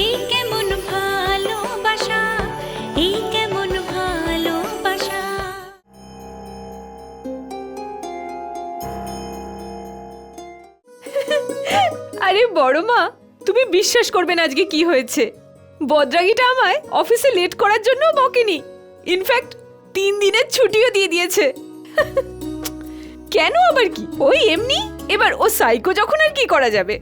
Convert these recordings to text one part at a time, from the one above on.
এই কেমন ভালোবাসা এই কেমন ভালোবাসা। আরে বড় মা, তুমি বিশ্বাস করবে না আজকে কি হয়েছে। বদ্রাগিটা আমায় অফিসে লেট করার জন্য বকেনি। ইনফ্যাক্ট তিন দিনের ছুটিও দিয়ে দিয়েছে। কেন আবার কি? ওই এমনি? এবার ও সাইকো যখন আর কি করা যাবে?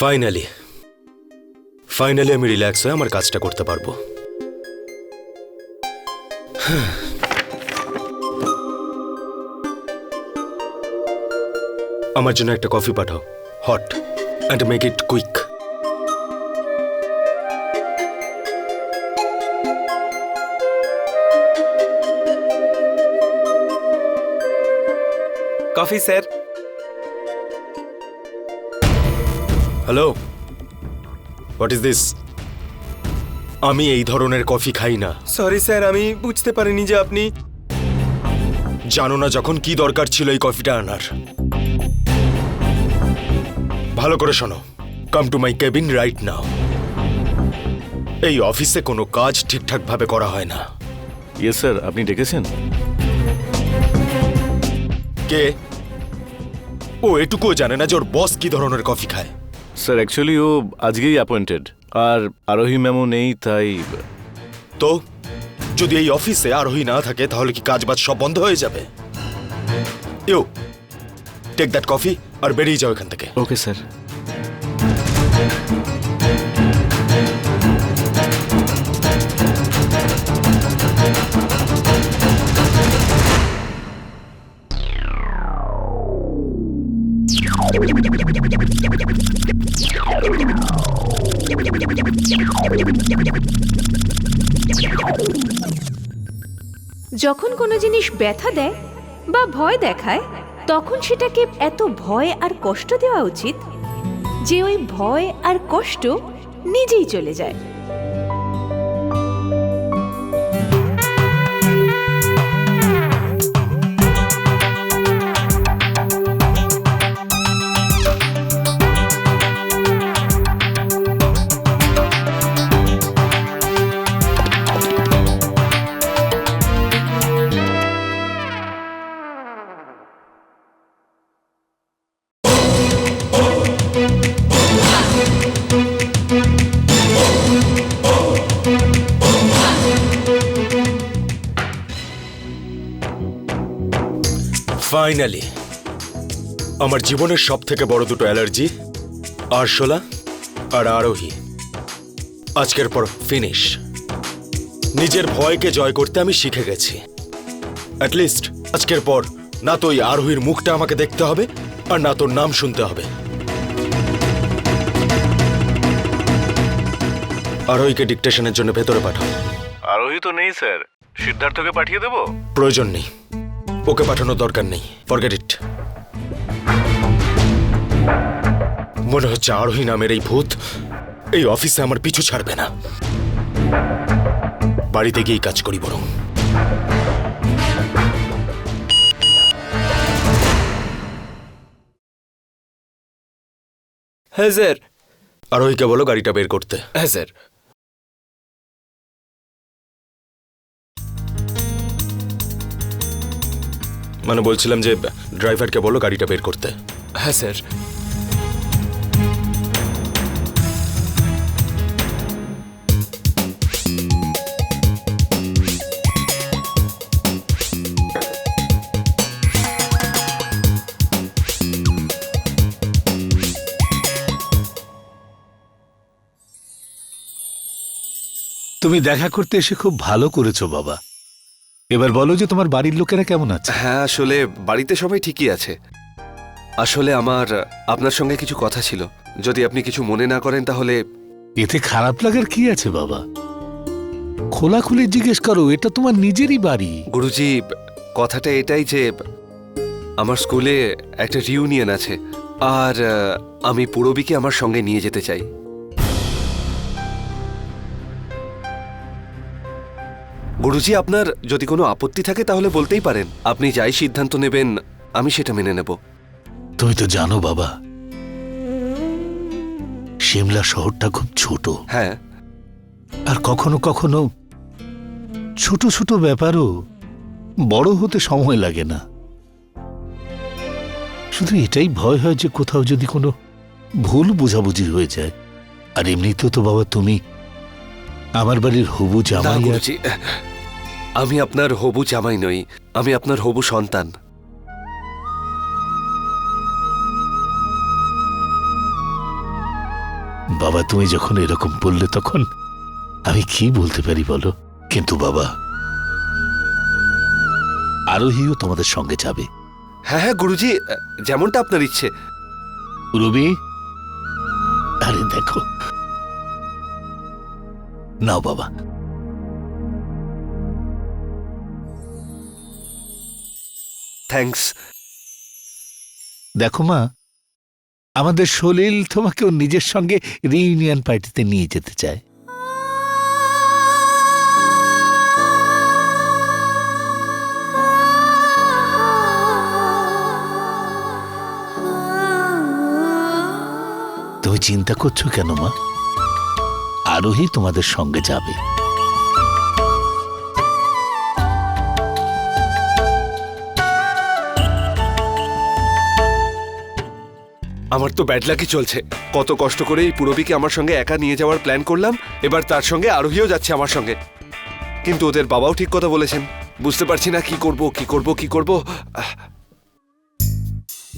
ফাইনালি ফাইনালি আমি রিল্যাক্স হয়ে আমার কাজটা করতে পারব। আমার জন্য একটা coffee Pathao. Hot and make it quick coffee, sir. Hello what is this আমি এই ধরনের কফি খাই না। সরি স্যার আমি বুঝতে পারিনি যে আপনি জানো না যখন কি দরকার ছিল এই কফিটা আনার। ভালো করে শোনো। Come to my cabin right now এই অফিসে কোনো কাজ ঠিকঠাক ভাবে করা হয় না। ইয়েস স্যার আপনি ডেকেছেন? কে? ও এটুকুও জানে না যে ওর বস কি ধরনের কফি খায়। স্যার অ্যাকচুয়ালি ও আজকেই অ্যাপয়েন্টেড আর আরোহী ম্যামও নেই তাই তো যদি এই অফিসে আরোহী না থাকে তাহলে কি কাজ বাজ সব বন্ধ হয়ে যাবে? ইউ টেক দ্যাট কফি আর বেরিয়ে যাও এখান থেকে। ওকে স্যার যখন কোনো জিনিস ব্যথা দেয় বা ভয় দেখায়, তখন সেটাকে এত ভয় আর কষ্ট দেওয়া উচিত যে ওই ভয় আর কষ্ট নিজেই চলে যায়। ফাইনালি আমার জীবনের সব থেকে বড় দুটো অ্যালার্জি আরশোলা আর আরোহী। আজকের পর ফিনিশ নিজের ভয়কে জয় করতে আমি শিখে গেছি। অ্যাটলিস্ট আজকের পর না তো ওই আরোহীর মুখটা আমাকে দেখতে হবে আর না তোর নাম শুনতে হবে। আরোহীকে ডিকটেশনের জন্য ভেতরে পাঠাও। আরোহী তো নেই স্যার। সিদ্ধার্থকে পাঠিয়ে দেবো? প্রয়োজন নেই। ওকে পাঠানোর দরকার নেই। ফরগেট ইট মনে হচ্ছে আরোহী নামের এই ভূত এই অফিসে আমার পিছু ছাড়বে না। বাড়িতে গিয়েই কাজ করি বরং। হ্যাঁ স্যার। আরোহীকে বলো গাড়িটা বের করতে। হ্যাঁ স্যার। মানে বলছিলাম যে ড্রাইভারকে বলো গাড়িটা বের করতে। হ্যাঁ স্যার। তুমি দেখা করতে এসে খুব ভালো করেছ বাবা। এবার বলো যে তোমার বাড়ির লোকেরা কেমন আছে? হ্যাঁ আসলে বাড়িতে সবাই ঠিকই আছে। আসলে আমার আপনার সঙ্গে কিছু কথা ছিল। যদি আপনি কিছু মনে না করেন তাহলে এতে খারাপ লাগার কি আছে বাবা? খোলাখুলি জিজ্ঞেস করো এটা তোমার নিজেরই বাড়ি। গুরুজি কথাটা এটাই যে আমার স্কুলে একটা রিউনিয়ন আছে। আর আহ, আমি পুরবীকে আমার সঙ্গে নিয়ে যেতে চাই। গুরুজি আপনার যদি কোনো আপত্তি থাকে তাহলে বলতেই পারেন। আপনি যাই সিদ্ধান্ত নেবেন আমি সেটা মেনে নেব। তুমি তো জানো বাবা সিমলা শহরটা খুব ছোট। হ্যাঁ। আর কখনো কখনো ছোট ছোট ব্যাপারও বড় হতে সময় লাগে না। শুধু এটাই ভয় হয় যে কোথাও যদি কোনো ভুল বোঝাবুঝি হয়ে যায়। আর এমনিতেও তো বাবা তুমি আমার বাড়ির হবু জামাই আর আমি আপনার হবু জামাই নই আমি আপনার হবু সন্তান। বাবা তুমি যখন এরকম বললে তখন আমি কি বলতে পারি বলো? কিন্তু বাবা আরোহীও তোমাদের সঙ্গে যাবে। হ্যাঁ হ্যাঁ গুরুজি যেমনটা আপনার ইচ্ছে। রবি আরে দেখো। নাও বাবা থ্যাঙ্কস দেখো মা, আমাদের সলিল তোমাকে ওর নিজের সঙ্গে রিইউনিয়ন পার্টিতে নিয়ে যেতে চায়। তুমি চিন্তা করছ কেন মা? আরোহী তোমাদের সঙ্গে যাবে। আমার তো ব্যাড লাকি চলছে। কত কষ্ট করে এই পুরবীকে আমার সঙ্গে একা নিয়ে যাওয়ার প্ল্যান করলাম এবার তার সঙ্গে আরোহীও যাচ্ছে আমার সঙ্গে। কিন্তু ওদের বাবাও ঠিক কথা বলেছেন। বুঝতে পারছি না কি করব কি করব কি করব।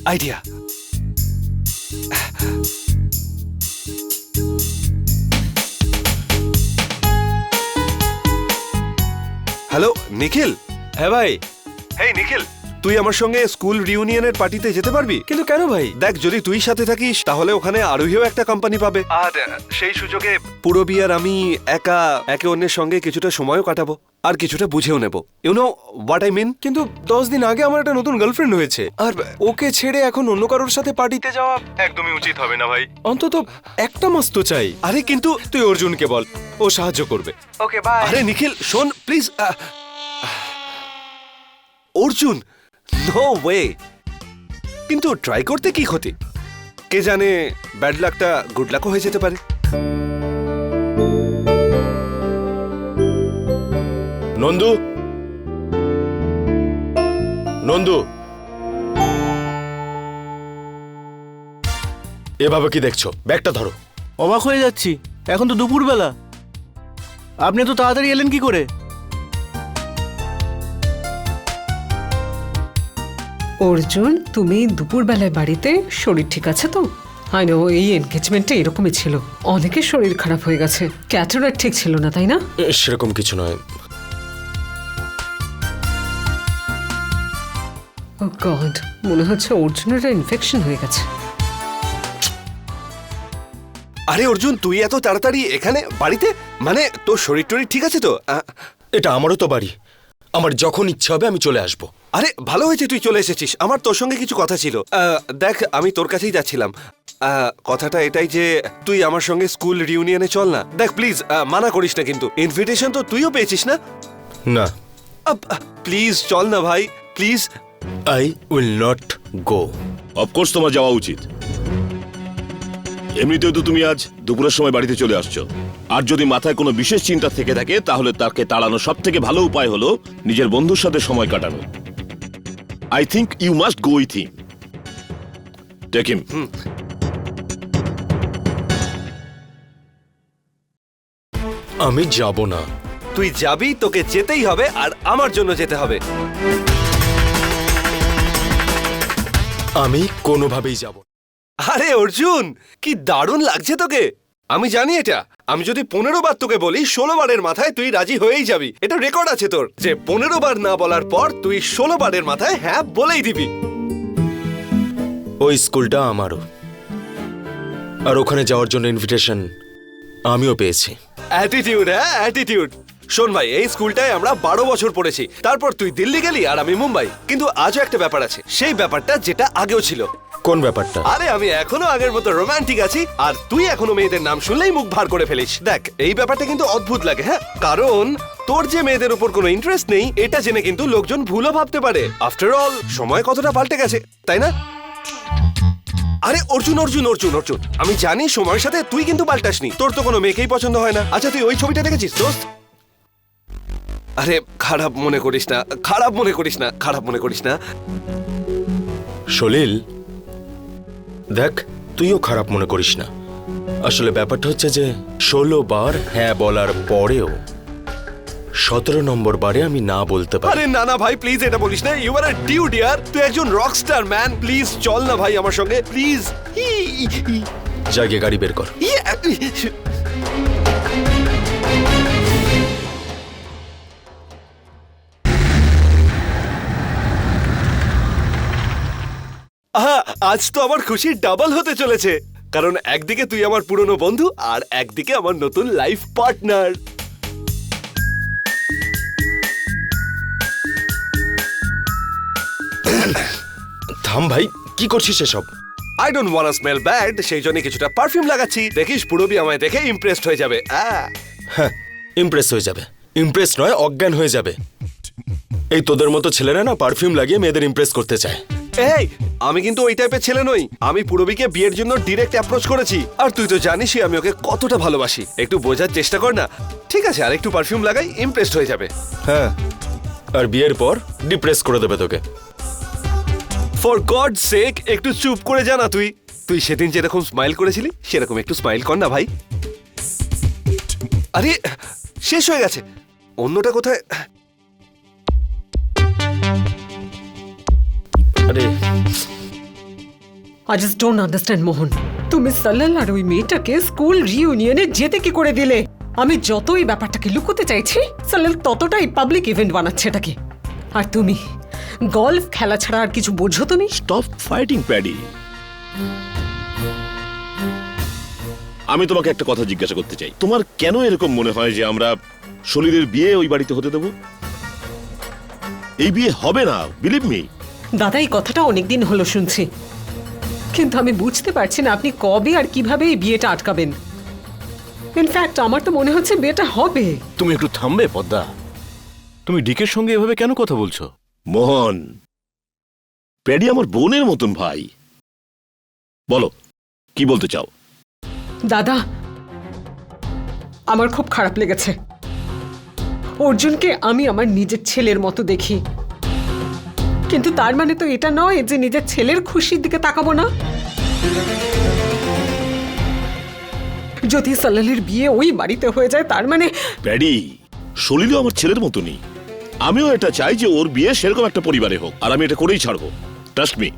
আইডিয়া হ্যালো নিখিল হ্যাঁ ভাই। হেই নিখিল তুই আমার সঙ্গে স্কুল রিউনিয়নের পার্টিতে যেতে পারবি? কিন্তু কেন ভাই? দেখ যদি তুই সাথে থাকিস তাহলে ওখানে আরোহীও একটা কোম্পানি পাবে। আর সেই সুযোগে পুরবি আর আমি একা একে অন্যের সঙ্গে কিছুটা সময়ও কাটাবো আর কিছুটা বুঝেও নেব। You know what I mean কিন্তু দশ দিন আগে আমার একটা নতুন গার্লফ্রেন্ড হয়েছে। আর ওকে ছেড়ে এখন অন্য কারোর সাথে পার্টিতে যাওয়া একদমই উচিত হবে না ভাই। অন্তত একটা মাস তো চাই। আরে কিন্তু তুই অর্জুনকে বল ও সাহায্য করবে। ওকে বাই আরে নিখিল শোন প্লিজ অর্জুন নো ওয়ে কিন্তু ট্রাই করতে কি ক্ষতি? কে জানে ব্যাড লাকটা গুড লাকও হয়ে যেতে পারে। নন্দু? নন্দু? এভাবে কি দেখছ? ব্যাগটা ধরো। অবাক হয়ে যাচ্ছি। এখন তো দুপুরবেলা। আপনি তো তাড়াতাড়ি এলেন কি করে? অর্জুন তুমি দুপুরবেলায় বাড়িতে শরীর ঠিক আছে তো? আই নো এই এনগেজমেন্টে এরকমই ছিল। অনেকের শরীর খারাপ হয়ে গেছে। ক্যাটারার ঠিক ছিল না তাই না? সেরকম কিছু নয়। ও গড মনে হচ্ছে অর্জুনের ইনফেকশন হয়ে গেছে। আরে অর্জুন তুই এত তাড়াতাড়ি এখানে বাড়িতে? মানে তোর শরীর টরীর ঠিক আছে তো? আহ, এটা আমারও তো বাড়ি। আমার যখন ইচ্ছা হবে আমি চলে আসব। আরে ভালো হয়েছে তুই চলে এসেছিস। আমার তোর সঙ্গে কিছু কথা ছিল। আহ, দেখ আমি তোর কাছেই যাচ্ছিলাম। আহ, কথাটা এটাই যে তুই আমার সঙ্গে স্কুল রিউনিয়নে চল না। দেখ প্লিজ মানা করিস না কিন্তু। ইনভিটেশন তো তুইও পেয়েছিস না? না। প্লিজ চল না ভাই। Please I will not go of course তোমার যাওয়া উচিত। এমনিতেও তো তুমি আজ দুপুরের সময় বাড়িতে চলে আসছো। আর যদি মাথায় কোনো বিশেষ চিন্তা থেকে থাকে তাহলে তাকে তাড়ানোর সব থেকে ভালো উপায় হলো নিজের বন্ধুর সাথে সময় কাটানো। I think you must go with him take him. আমি যাব না। তুই যাবি তোকে যেতেই হবে আর আমার জন্য যেতে হবে। আমি কোনোভাবেই যাব না। আরে অর্জুন কি দারুণ লাগছে তোকে। আমি জানি এটা। আমি যদি পনেরো বার তোকে বলি ষোলো বারের মাথায় তুই রাজি হয়েই যাবি। এটা রেকর্ড আছে তোর যে পনেরো বার না বলার পর তুই ষোলো বারের মাথায় হ্যাঁ বলেই দিবি। ওই স্কুলটা আমারও। আর ওখানে যাওয়ার জন্য ইনভিটেশন আমিও পেয়েছি। অ্যাটিটিউড হ্যাঁ অ্যাটিটিউড শোন ভাই এই স্কুলটায় আমরা বারো বছর পড়েছি। তারপর তুই দিল্লি গেলি আর আমি মুম্বাই। কিন্তু আজও একটা ব্যাপার আছে। সেই ব্যাপারটা যেটা আগেও ছিল। কোন ব্যাপারটা? আরে আমি এখনও আগের মতো রোমান্টিক আছি আর তুই এখনও মেয়েদের নাম শুনলেই মুখ ভার করে ফেলিস। দেখ এই ব্যাপারটা কিন্তু অদ্ভুত লাগে হ্যাঁ? কারণ তোর যে মেয়েদের উপর কোনো ইন্টারেস্ট নেই এটা জেনে কিন্তু লোকজন ভুলও ভাবতে পারে। আফটার অল সময় কতটা পাল্টে গেছে তাই না? আরে অর্জুন অর্জুন অর্জুন অর্জুন আমি জানি সময়ের সাথে তুই কিন্তু পাল্টাসনি তোর তো কোনো মেয়েকেই পছন্দ হয় না। আচ্ছা তুই ওই ছবিটা দেখেছিস দোস্ত? আরে খারাপ মনে করিস না খারাপ মনে করিস না খারাপ মনে করিস না। সলিল দেখ তুইও খারাপ মনে করিস না। আসলে ব্যাপারটা হচ্ছে যে ষোলো বার হ্যাঁ বলার পরেও সতেরো নম্বর বারে আমি না বলতে পারি। আরে না না ভাই প্লিজ এটা বলিস না। You are a dude dear তুই একজন রকস্টার ম্যান প্লিজ চল না ভাই আমার সঙ্গে। প্লিজ জাগে গাড়ি বের কর। আহা, আজ তো আমার খুশি ডাবল হতে চলেছে। কারণ একদিকে তুই আমার পুরনো বন্ধু, আর একদিকে আমার নতুন লাইফ পার্টনার থাম ভাই, কি করছিস এসব? I don't want smell bad সেই জন্য কিছুটা পারফিউম লাগাচ্ছি। দেখিস, পুরবি আমায় দেখে ইমপ্রেসড হয়ে যাবে। হ্যাঁ ইমপ্রেস হয়ে যাবে। ইমপ্রেস নয়, অজ্ঞান হয়ে যাবে। এই তোদের মতো ছেলেরা না পারফিউম লাগিয়ে মেয়েদের ইমপ্রেস করতে চায়। এই আমি কিন্তু ওই টাইপের ছেলে নই। আমি পুরবীকে বিয়ের জন্য ডিরেক্ট অ্যাপ্রোচ করেছি। আর তুই তো জানিসই আমি ওকে কতটা ভালোবাসি। একটু বোঝার চেষ্টা কর না। ঠিক আছে আর একটু পারফিউম লাগাই ইমপ্রেসড হয়ে যাবে। হ্যাঁ। আর বিয়ের পর ডিপ্রেস করে দেবে তোকে। ফর গড সেক একটু চুপ করে জানা তুই। তুই সেদিন যেরকম স্মাইল করেছিলি সেরকম একটু স্মাইল কর না ভাই। আরে শেষ হয়ে গেছে। অন্যটা কোথায়? আরে। I just don't understand Mohan তুমি সাল্লাল আর ওই মেয়েটাকে স্কুল রিইউনিয়নে যেতে কি করে দিলে? আমি যতই ব্যাপারটাকে লুকোতে চাইছি সাল্লাল ততটাই পাবলিক ইভেন্ট বানাচ্ছে এটাকে। আর তুমি গলফ খেলা ছাড়া আর কিছু বোঝো তুমি? স্টপ ফাইটিং প্যাডি আমি তোমাকে একটা কথা জিজ্ঞাসা করতে চাই। তোমার কেন এরকম মনে হয় যে আমরা সলিলের বিয়ে ওই বাড়িতে হতে দেব? এই বিয়ে হবে না বিলিভ মি দাদা এই কথাটা অনেকদিন হলো শুনছি। কিন্তু আমি বুঝতে পারছি না আপনি কবে আর কীভাবে এই বিয়েটা আটকাবেন। ইনফ্যাক্ট আমার তো মনে হচ্ছে বিয়েটা হবে। তুমি একটু থামবে পদ্মা। তুমি ডিকের সঙ্গে এভাবে কেন কথা বলছো? মোহন প্যাডি আমার বোনের মতন ভাই। বলো কি বলতে চাও? দাদা আমার খুব খারাপ লেগেছে। অর্জুনকে আমি আমার নিজের ছেলের মতো দেখি। কিন্তু তার মানে তো এটা নয় যে নিজের ছেলের খুশির দিকে তাকাবো না। যদি সাল্লালের বিয়ে ওই বাড়িতে হয়ে যায়, তার মানে প্যাডি, সলিলও আমার ছেলের মতনই। আমিও এটা চাই যে ওর বিয়ে সেরকম একটা পরিবারে হোক, আর আমি এটা করেই ছাড়বো। ট্রাস্ট মি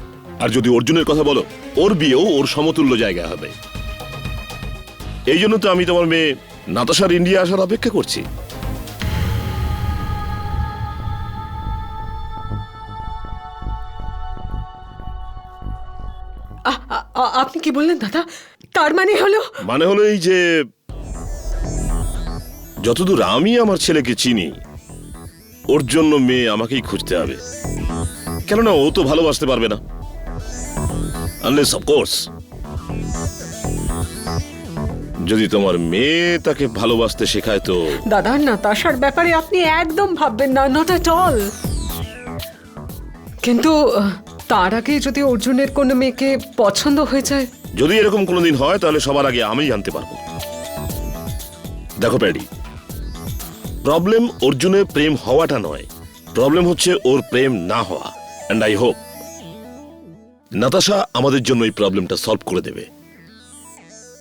আর যদি অর্জুনের কথা বলো, ওর বিয়েও ওর সমতুল্য জায়গা হবে। এই জন্য তো আমি তোমার মেয়ে নাতাশার ইন্ডিয়া আসার অপেক্ষা করছি। আপনি কি বললেন দাদা? তার মানে হলো? মানে হলো এই যে যতদূর আমি আমার ছেলেকে চিনি ওর জন্য মেয়ে আমাকেই খুঁজতে হবে। কেননা ও তো ভালোবাসতে পারবে না। আনলেস অফকোর্স যদি তোমার মেয়ে তাকে ভালোবাসতে শেখায় তো দাদা নাতাশার ব্যাপারে আপনি একদম ভাববেন না নট অ্যাট অল কিন্তু তার আগে যদি অর্জুনের কোনো মেয়েকে পছন্দ হয়ে যায়? যদি এরকম কোনোদিন হয় তাহলে সবার আগে আমি জানতে পারব। দেখো প্যাডি প্রবলেম অর্জুনের প্রেম হওয়াটা নয়। প্রবলেম হচ্ছে ওর প্রেম না হওয়া। অ্যান্ড আই হোপ নাতাশা আমাদের জন্য এই প্রবলেমটা সলভ করে দেবে।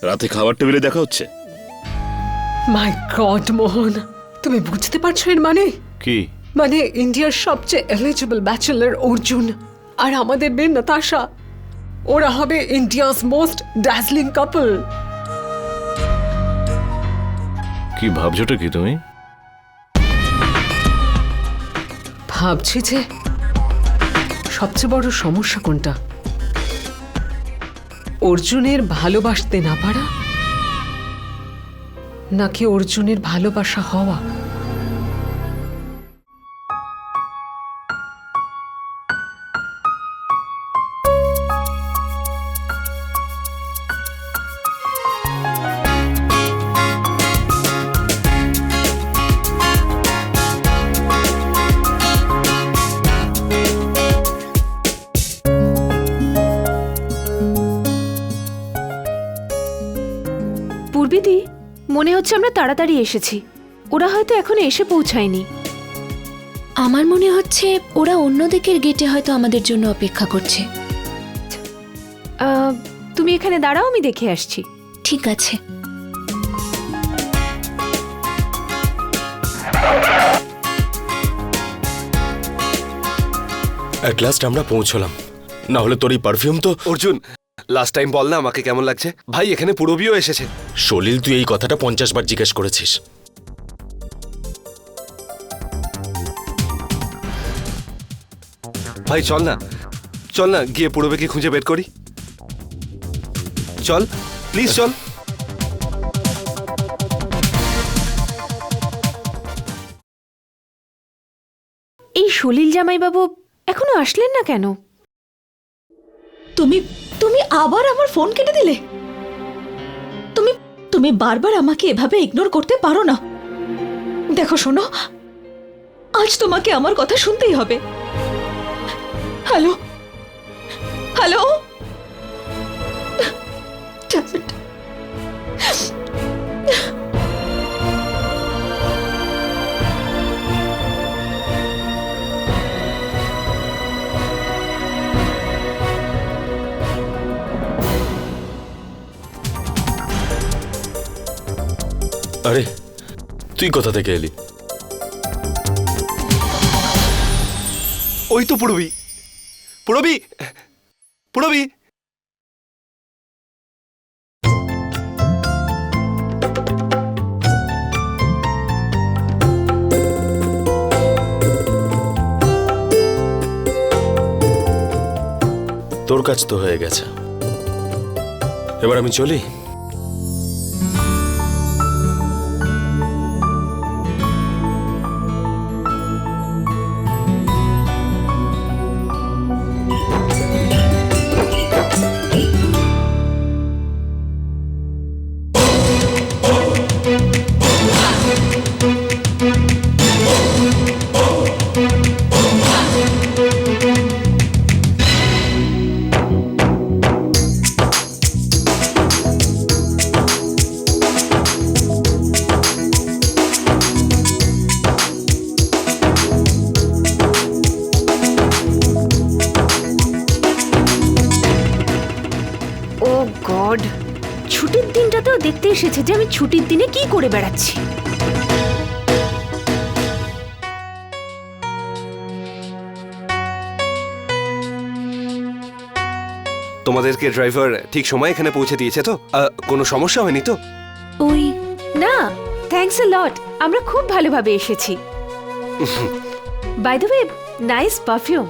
রাতে খাবার টেবিলে দেখা হচ্ছে। মাই গড মোহন তুমি বুঝতে পারছ এর মানে? কি? মানে ইন্ডিয়ার সবচেয়ে এলিজিবল ব্যাচেলার অর্জুন। আর আমাদের মেয়ে নাতাশা। ওরা হবে ইন্ডিয়াস মোস্ট ড্যাজলিং কাপল। কি ভাবছোটা কি তুমি? ভাবছি যে সবচেয়ে বড় সমস্যা কোনটা? অর্জুনের ভালোবাসতে না পারা? নাকি অর্জুনের ভালোবাসা হওয়া? তাড়াতাড়ি এসেছি। ওরা হয়তো এখনও এসে পৌঁছায়নি। আমার মনে হচ্ছে ওরা অন্য দিকের গেটে হয়তো আমাদের জন্য অপেক্ষা করছে। তুমি এখানে দাঁড়াও আমি দেখে আসছি। ঠিক আছে। অ্যাট লাস্ট আমরা পৌঁছলাম। না হলে তোর এই পারফিউম তো অর্জুন! লাস্ট টাইম বল না আমাকে কেমন লাগছে? ভাই এখানে পুরবিও এসেছে। সলিল তুই এই কথাটা পঞ্চাশ বার জিজ্ঞেস করেছিস। ভাই চল না। চল না গিয়ে পুরবিকে খুঁজে বের করি। চল প্লিজ চল। এই সলিল জামাইবাবু এখনও আসলেন না কেন? তুমি তুমি আবার আমার ফোন কেটে দিলে? তুমি তুমি বারবার আমাকে এভাবে ইগনোর করতে পারো না। দেখো শোনো, আজ তোমাকে আমার কথা শুনতেই হবে। হ্যালো হ্যালো আরে তুই কোথা থেকে এলি? ওই তো পুরবি। পুরবি পুরবি। তোর কাজ তো হয়ে গেছে। এবার আমি চলি? দেখতে এসেছে যে আমি ছুটির দিনে কি করে বেড়াচ্ছি। তোমাদেরকে ড্রাইভার ঠিক সময় এখানে পৌঁছে দিয়েছে তো? আহ, কোনো সমস্যা হয়নি তো? ওই না থ্যাঙ্কস এ লট আমরা খুব ভালোভাবে এসেছি। By the way nice perfume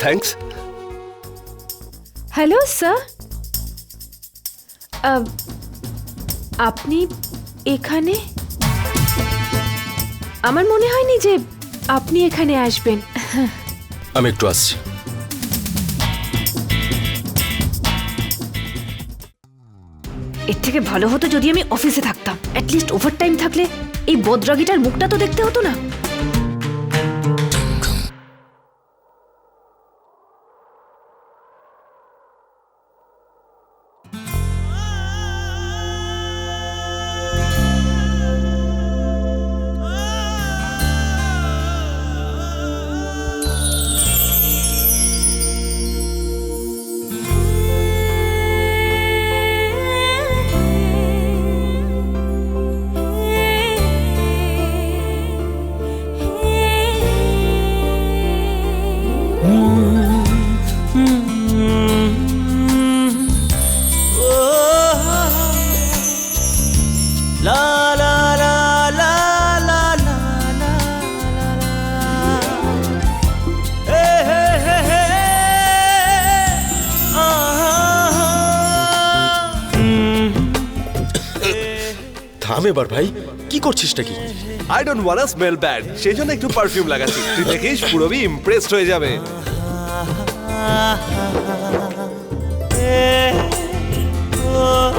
thanks hello sir আপনি এখানে? আমার মনে হয়নি যে আপনি এখানে আসবেন। আমি একটু আসছি। এর থেকে ভালো হতো যদি আমি অফিসে থাকতাম। অ্যাটলিস্ট ওভার টাইম থাকলে এই বদরাগিটার মুখটা তো দেখতে হতো না। থাম এবার ভাই। কি করছিসটা কি? I don't want smell bad সেই জন্য একটু পারফিউম লাগাচ্ছি। তুই দেখিস পুরোই ইমপ্রেসড হয়ে যাবে।